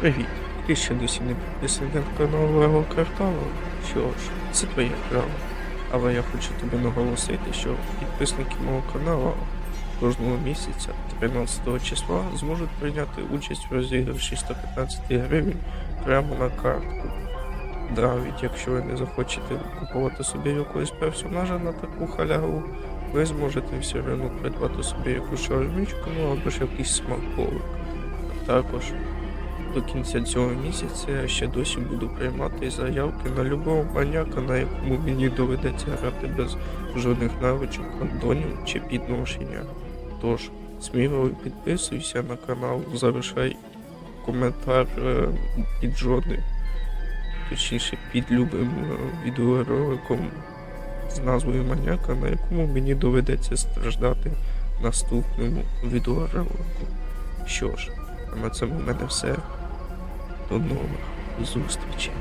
Привіт. Ти ще досі не підписаний на канал Лего Кварталу? Що ж, це твоє право. Але я хочу тобі наголосити, що підписники мого каналу кожного місяця, 13 числа, зможуть прийняти участь в розіграші 115 гривень прямо на картку. Навіть якщо ви не захочете купувати собі якогось персонажа на таку халяву, ви зможете все одно придбати собі якусь шаурмічку, ну або ж якийсь смаколик. А також до кінця цього місяця я ще досі буду приймати заявки на любого маніяка, на якому мені доведеться грати без жодних навичок, андонів чи підношення. Тож, сміло підписуйся на канал, залишай коментар е, під жодним, точніше під любим е, відеороликом з назвою маніяка, на якому мені доведеться страждати наступному відеоролику. Що ж, на цьому в мене все. До нових зустрічей.